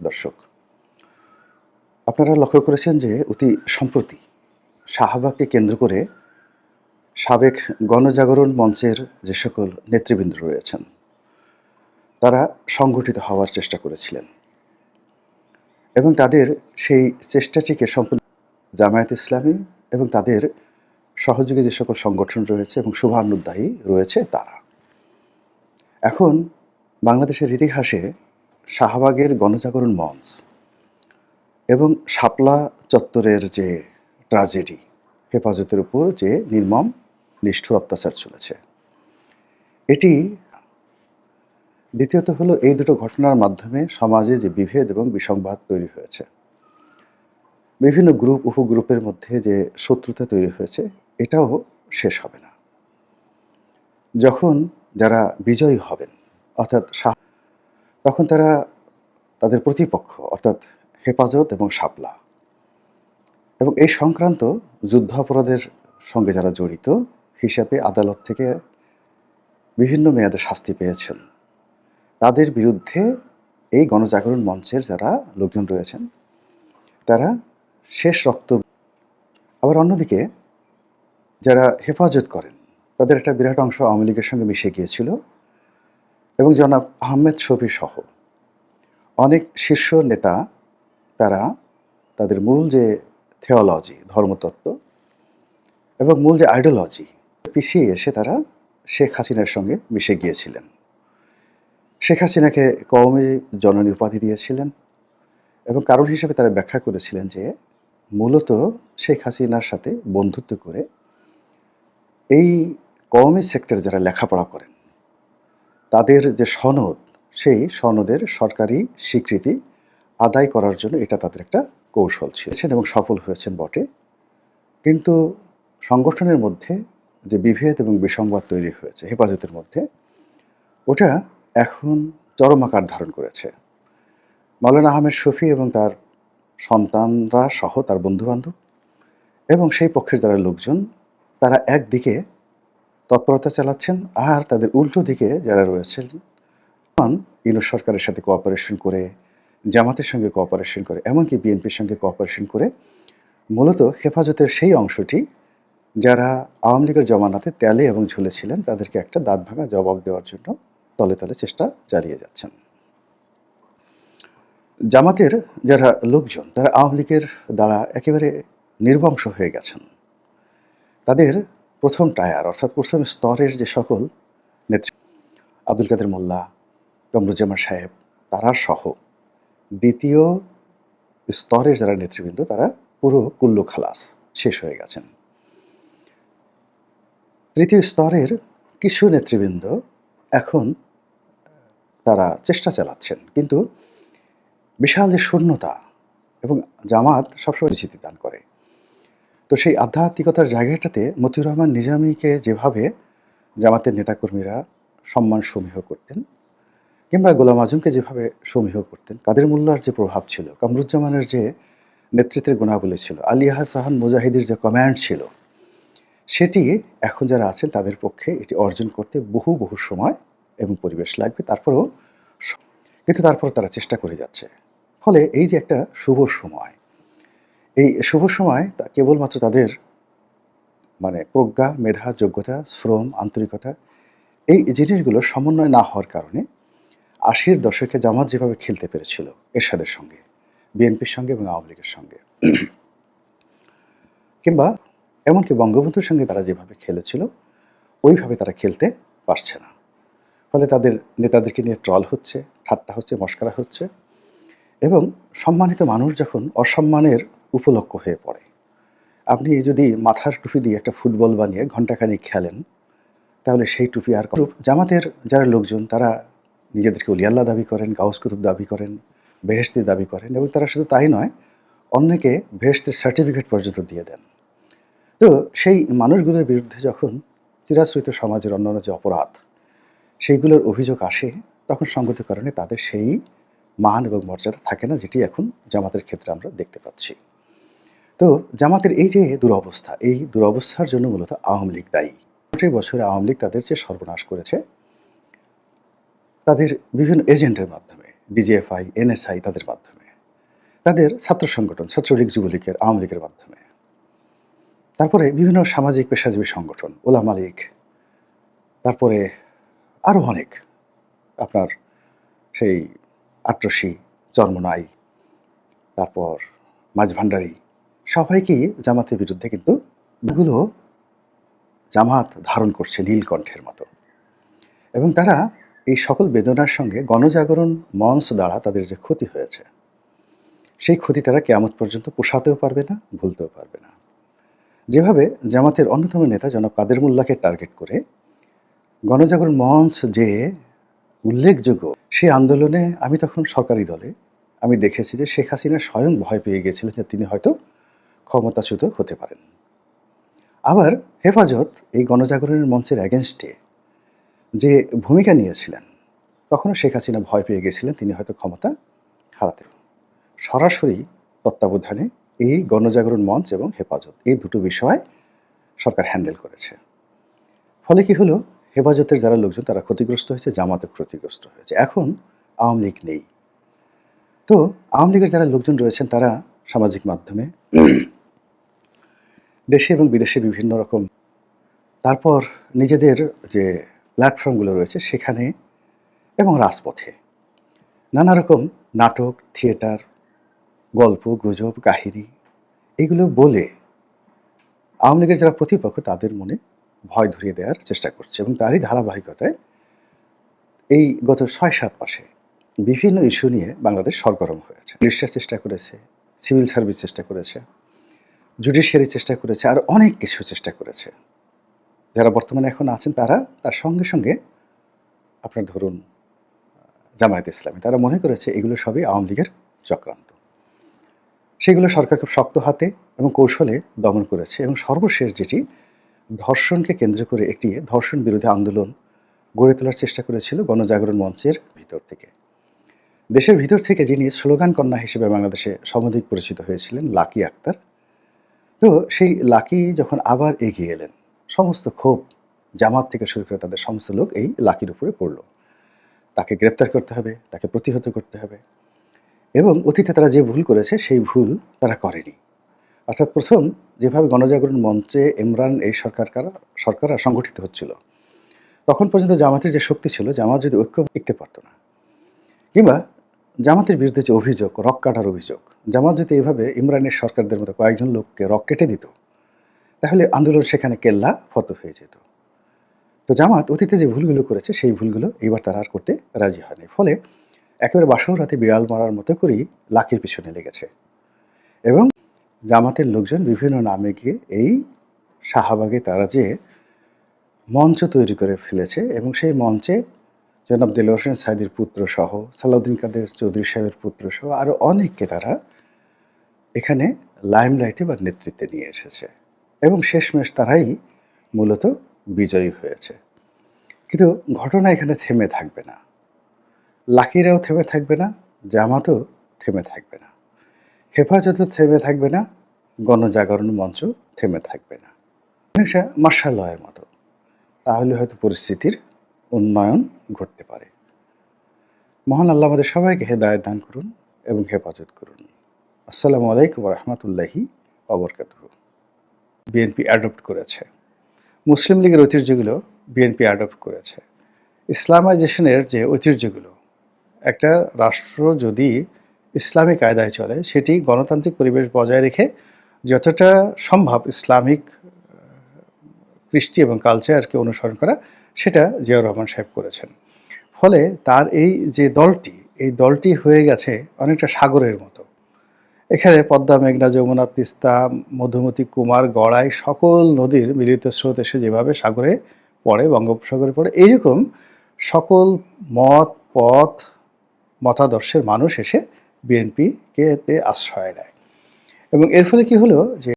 দর্শক, আপনারা লক্ষ্য করেছেন যে অতি সম্প্রতি শাহবাগকে কেন্দ্র করে সাবেক গণজাগরণ মঞ্চের যে সকল নেতৃবৃন্দ রয়েছেন, তারা সংগঠিত হওয়ার চেষ্টা করেছিলেন এবং তাদের সেই চেষ্টাটিকে সম্পূর্ণ জামায়াত ইসলামী এবং তাদের সহযোগী যে সকল সংগঠন রয়েছে এবং শুভানুদ্দায়ী রয়েছে তারা। এখন বাংলাদেশের ইতিহাসে শাহবাগের গণজাগরণ মঞ্চ এবং শাপলা চত্বরের যে ট্রাজেডি, হেফাজতের উপর যে নির্মম, নিষ্ঠুর অত্যাচার চলেছে। এটি দ্বিতীয়ত হলো এই দুটো ঘটনার মাধ্যমে সমাজে যে বিভেদ এবং বিসংবাদ তৈরি হয়েছে। বিভিন্ন গ্রুপ, উপগ্রুপের মধ্যে যে শত্রুতা তৈরি হয়েছে, এটাও শেষ হবে না। যখন যারা বিজয়ী হবেন, অর্থাৎ তখন তারা তাদের প্রতিপক্ষ, অর্থাৎ হেফাজত এবং শাপলা। এবং এই সংক্রান্ত যুদ্ধাপরাধের সঙ্গে যারা জড়িত, হিসাবে আদালত থেকে বিভিন্ন মেয়াদে শাস্তি পেয়েছেন। তাদের বিরুদ্ধে এই গণজাগরণ মঞ্চের যারা লোকজন রয়েছেন, তারা শেষ রক্ত আবার অন্যদিকে যারা হেফাজত করেন, তাদের একটা বিরাট অংশ আওয়ামী লীগের সঙ্গে মিশে গিয়েছিল। এবং জনাব আহমেদ শফি সহ অনেক শীর্ষ নেতা, তারা তাদের মূল যে থেওলজি ধর্মতত্ত্ব এবং মূল যে আইডিওলজি পিছিয়ে এসে তারা শেখ হাসিনার সঙ্গে মিশে গিয়েছিলেন। শেখ হাসিনাকে কওমি জননী উপাধি দিয়েছিলেন এবং কারণ হিসেবে তারা ব্যাখ্যা করেছিলেন যে মূলত শেখ হাসিনার সাথে বন্ধুত্ব করে এই কওমি সেক্টর যারা লেখাপড়া করেন তাদের যে সনদ, সেই সনদের সরকারি স্বীকৃতি আদায় করার জন্য এটা তাদের একটা কৌশল ছিল। এবং সফল হয়েছেন বটে। কিন্তু সংগঠনের মধ্যে যে বিভেদ এবং বিসংবাদ তৈরি হয়েছে, হেফাজতের মধ্যে, ওটা এখন চরম আকার ধারণ করেছে। মাওলানা আহমেদ শফি এবং তার সন্তানরা সহ তার বন্ধুবান্ধব এবং সেই পক্ষের যারা লোকজন, তারা একদিকে তৎপরতা চালাচ্ছেন আর তাদের উল্টো দিকে যারা রয়েছেন ইউনুস সরকারের সাথে কোঅপারেশন করে, জামাতের সঙ্গে কোঅপারেশন করে, এমনকি বিএনপির সঙ্গে কোঅপারেশন করে, মূলত হেফাজতের সেই অংশটি যারা আওয়ামী লীগের জমানাতে তেলে এবং ঝুলে ছিলেন, তাদেরকে একটা দাঁত ভাঙা জবাব দেওয়ার জন্য তলে তলে চেষ্টা চালিয়ে যাচ্ছেন। জামাতের যারা লোকজন, তারা আওয়ামী লীগের দ্বারা একেবারে নির্বংশ হয়ে গেছেন। তাদের প্রথম টায়ার অর্থাৎ প্রথম স্তরের যে সকল নেতৃত্ব আব্দুল কাদের মোল্লা কমরুজ্জামান সাহেব, তারা সহ দ্বিতীয় স্তরের যারা নেতৃবৃন্দ, তারা পুরো কুল্লু খালাস শেষ হয়ে গেছেন। তৃতীয় স্তরের কিছু নেতৃবৃন্দ এখন তারা চেষ্টা চালাচ্ছেন, কিন্তু বিশাল যে শূন্যতা এবং জামাত সবসময় পরিচিতি দান করে। তো সেই আধ্যাত্মিকতার জায়গাটাতে মতিউর রহমান নিজামীকে যেভাবে জামাতের নেতাকর্মীরা সম্মান সমীহ করতেন কিংবা গোলাম আজমকে যেভাবে সমীহ করতেন, কাদের মোল্লার যে প্রভাব ছিল, কামরুজ্জামানের যে নেতৃত্বের গুণাবলী ছিল, আলিয়াহা সাহান মুজাহিদের যে কমান্ড ছিল, সেটি এখন যারা আছেন তাদের পক্ষে এটি অর্জন করতে বহু বহু সময় এবং পরিবেশ লাগবে, তারপরেও কিন্তু তারপর তারা চেষ্টা করে যাচ্ছে। ফলে এই যে একটা শুভ সময় এই শুভ সময় কেবলমাত্র তাদের মানে প্রজ্ঞা, মেধা, যোগ্যতা, শ্রম, আন্তরিকতা, এই জিনিসগুলো সমন্বয় না হওয়ার কারণে আশির দশকে জামাত যেভাবে খেলতে পেরেছিল এরশাদের সঙ্গে, বিএনপির সঙ্গে এবং আওয়ামী লীগের সঙ্গে। কিংবা এমনকি বঙ্গবন্ধুর সঙ্গে তারা যেভাবে খেলেছিল, ওইভাবে তারা খেলতে পারছে না। ফলে তাদের নেতাদেরকে নিয়ে ট্রল হচ্ছে, ঠাট্টা হচ্ছে, মস্করা হচ্ছে এবং সম্মানিত মানুষ যখন অসম্মানের উপলক্ষ হয়ে পড়ে। আপনি যদি মাথার টুপি দিয়ে একটা ফুটবল বানিয়ে ঘণ্টাখানিক খেলেন, তাহলে সেই টুপি আর জামাতের যারা লোকজন, তারা নিজেদেরকে উলিয়াল্লা দাবি করেন, গাউস কুতুব দাবি করেন বেহেস্তি দাবি করেন এবং তারা শুধু তাই নয়, অন্যকে বেহেস্তের সার্টিফিকেট পর্যন্ত দিয়ে দেন। তো সেই মানুষগুলোর বিরুদ্ধে যখন চিরাশ্রিত সমাজের অন্যান্য যে অপরাধ, সেইগুলোর অভিযোগ আসে, তখন সঙ্গত কারণে তাদের সেই মান এবং মর্যাদা থাকে না, যেটি এখন জামাতের ক্ষেত্রে আমরা দেখতে পাচ্ছি। তো জামাতের এই যে দুরবস্থা, এই দুরবস্থার জন্য মূলত আওয়ামী লীগ দায়ী। বছরে আওয়ামী লীগ তাদের যে সর্বনাশ করেছে, তাদের বিভিন্ন এজেন্টের মাধ্যমে, ডিজিএফআই, এনএসআই তাদের মাধ্যমে, তাদের ছাত্র সংগঠন, ছাত্রলীগ, যুবলীগের, আওয়ামী লীগের মাধ্যমে। তারপরে বিভিন্ন সামাজিক পেশাজীবী সংগঠন, ওলামা লীগ, তারপরে আরও অনেক, আপনার সেই আট্রসি, চর্মনাই, তারপর মাঝভান্ডারি সবাইকেই জামাতের বিরুদ্ধে কিন্তু এগুলো জামাত ধারণ করছে নীলকণ্ঠের মতো। এবং তারা এই সকল বেদনার সঙ্গে গণজাগরণ মঞ্চ দ্বারা তাদের যে ক্ষতি হয়েছে, সেই ক্ষতি তারা কেয়ামত পর্যন্ত পোষাতেও পারবে না, ভুলতেও পারবে না। যেভাবে জামাতের অন্যতম নেতা জনাব কাদের মোল্লাকে টার্গেট করে গণজাগরণ মঞ্চ যে উল্লেখযোগ্য সেই আন্দোলনে আমি তখন সরকারি দলে আমি দেখেছি যে শেখ হাসিনা স্বয়ং ভয় পেয়ে গিয়েছিলেন যে তিনি হয়তো ক্ষমতাচ্যুত হতে পারেন। আবার হেফাজত এই গণজাগরণের মঞ্চের অ্যাগেনস্টে যে ভূমিকা নিয়েছিলেন, তখনও শেখ হাসিনা ভয় পেয়ে গেছিলেন, তিনি হয়তো ক্ষমতা হারাতেন। সরাসরি তত্ত্বাবধানে এই গণজাগরণ মঞ্চ এবং হেফাজত, এই দুটো বিষয় সরকার হ্যান্ডেল করেছে। ফলে কি হলো? হেফাজতের যারা লোকজন, তারা ক্ষতিগ্রস্ত হয়েছে জামাতে ক্ষতিগ্রস্ত হয়েছে। এখন আওয়ামী লীগ নেই। তো আওয়ামী লীগের যারা লোকজন রয়েছেন, তারা সামাজিক মাধ্যমে দেশে এবং বিদেশে বিভিন্ন রকম। তারপর নিজেদের যে প্ল্যাটফর্মগুলো রয়েছে সেখানে এবং রাজপথে। নানা রকম নাটক, থিয়েটার, গল্প, গুজব, কাহিনী, এগুলো বলে আওয়ামী লীগের যারা প্রতিপক্ষ তাদের মনে ভয় ধরিয়ে দেওয়ার চেষ্টা করছে এবং তারই ধারাবাহিকতায় এই গত ছয় সাত মাসে বিভিন্ন ইস্যু নিয়ে বাংলাদেশ সরগরম হয়েছে। পুলিশের চেষ্টা করেছে, সিভিল সার্ভিস চেষ্টা করেছে। জুডিশিয়ারি চেষ্টা করেছে আর অনেক কিছু চেষ্টা করেছে। যারা বর্তমানে এখন আছেন তারা, তার সঙ্গে সঙ্গে আপনার ধরুন জামায়াত ইসলামী, তারা মনে করেছে এগুলো সবই আওয়ামী লীগের চক্রান্ত। সেগুলো সরকার খুব শক্ত হাতে এবং কৌশলে দমন করেছে এবং সর্বশেষ যেটি, ধর্ষণকে কেন্দ্র করে একটি ধর্ষণ বিরোধী আন্দোলন গড়ে তোলার চেষ্টা করেছিল গণজাগরণ মঞ্চের ভিতর থেকে। দেশের ভিতর থেকে যিনি স্লোগান কন্যা হিসেবে বাংলাদেশে সমধিক পরিচিত হয়েছিলেন, লাকি আক্তার তো সেই লাকি যখন আবার এগিয়ে এলেন, সমস্ত ক্ষোভ জামাত থেকে শুরু করে তাদের সমস্ত লোক এই লাকির উপরে পড়ল। তাকে গ্রেপ্তার করতে হবে, তাকে প্রতিহত করতে হবে এবং অতীতে তারা যে ভুল করেছে, সেই ভুল তারা করেনি। অর্থাৎ প্রথম যেভাবে গণজাগরণ মঞ্চে ইমরান, এই সরকার সরকার সংগঠিত হচ্ছিল, তখন পর্যন্ত জামাতের যে শক্তি ছিল, জামাত যদি ঐক্য টিকতে পারতো না, কিংবা জামাতের বিরুদ্ধে যে অভিযোগ, রক কাটার অভিযোগ, জামাত যদি এইভাবে ইমরানের সরকারদের মতো কয়েকজন লোককে রক কেটে দিত, তাহলে আন্দোলন সেখানে কেল্লা, ফত হয়ে যেত। তো জামাত অতীতে যে ভুলগুলো করেছে, সেই ভুলগুলো এইবার তারা আর করতে রাজি হয়নি। ফলে একেবারে বাসর রাতে বিড়াল মারার মতো করেই লাকির পিছনে লেগেছে। এবং জামাতের লোকজন বিভিন্ন নামে গিয়ে এই শাহবাগে তারা যে মঞ্চ তৈরি করে ফেলেছে এবং সেই মঞ্চে জনাব দিল হোসেন সাইদির পুত্র সহ সালাউদ্দিন কাদের চৌধুরী সাহেবের পুত্র সহ আরও অনেককে তারা এখানে লাইমলাইটে বা নেতৃত্বে নিয়ে এসেছে। এবং শেষমেশ তারাই মূলত বিজয়ী হয়েছে। কিন্তু ঘটনা এখানে থেমে থাকবে না। লাকিরাও থেমে থাকবে না, জামাতও থেমে থাকবে না। হেফাজতও থেমে থাকবে না, গণজাগরণ মঞ্চ থেমে থাকবে না। অনেকটা মার্শালয়ের মতো। তাহলে হয়তো পরিস্থিতির উন্নয়ন ঘটতে পারে। মহান আল্লাহ আমাদের সবাইকে হেদায়ত দান করুন এবং হেফাজত করুন। আসসালামু আলাইকুম রহমতুল্লাহি অবরকাত বিএনপি অ্যাডপ্ট করেছে। মুসলিম লীগের ঐতিহ্যগুলো বিএনপি অ্যাডপ্ট করেছে। ইসলামাইজেশনের যে ঐতিহ্যগুলো, একটা রাষ্ট্র যদি ইসলামিক আয়দায় চলে, সেটি গণতান্ত্রিক পরিবেশ বজায় রেখে যতটা সম্ভব ইসলামিক কৃষ্টি এবং কালচারকে অনুসরণ করা, সেটা জিয়াউর রহমান সাহেব করেছেন। ফলে তার এই যে দলটি, এই দলটি হয়ে গেছে অনেকটা সাগরের মতো। এখানে পদ্মা, মেঘনা, যমুনা, তিস্তা, মধুমতি, কুমার, গড়াই সকল নদীর মিলিত স্রোত এসে যেভাবে সাগরে পড়ে, বঙ্গোপসাগরে পড়ে, এইরকম সকল মত, পথ, মতাদর্শের মানুষ এসে বিএনপিকে এতে আশ্রয় নেয়। এবং এর ফলে কি হলো যে